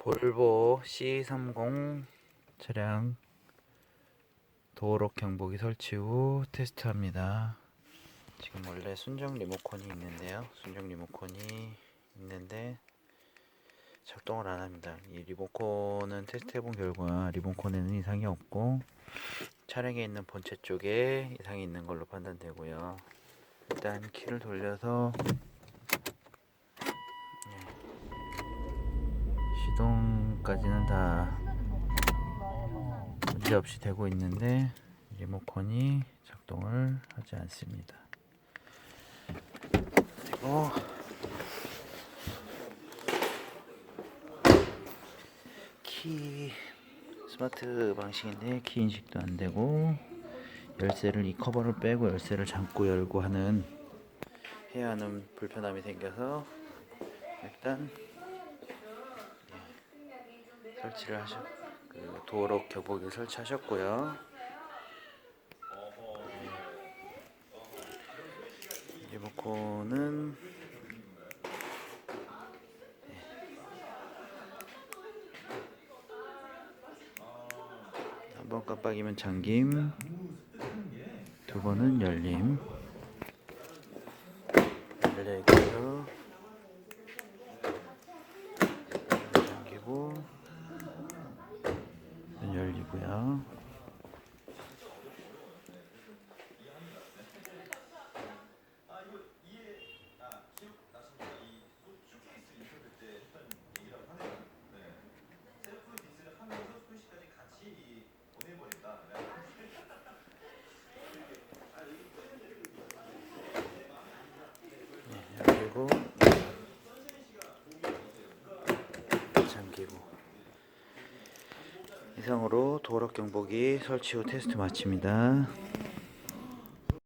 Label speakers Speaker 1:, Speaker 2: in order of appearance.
Speaker 1: 볼보 C30 차량 도어록 경보기 설치 후 테스트합니다. 지금 원래 순정 리모컨이 있는데요. 순정 리모컨이 있는데 작동을 안 합니다. 이 리모컨은 테스트해본 결과 리모컨에는 이상이 없고 차량에 있는 본체 쪽에 이상이 있는 걸로 판단되고요. 일단 키를 돌려서 시동까지는 다 문제 없이 되고 있는데 리모컨이 작동을 하지 않습니다. 그리고 키 스마트 방식인데 키 인식도 안 되고 열쇠를 이 커버를 빼고 열쇠를 잠고 열고 하는 해야 하는 불편함이 생겨서 일단 예, 설치를 하셨 그 도어록 격보기를 설치하셨고요. 예. 리모컨은 한번 깜빡이면 잠김, 두 번은 열림. 열려 있고요. 잠기고, 문 열리고요. 열리고, 잠기고. 이상으로 도어락 경보기 설치 후 테스트 마칩니다.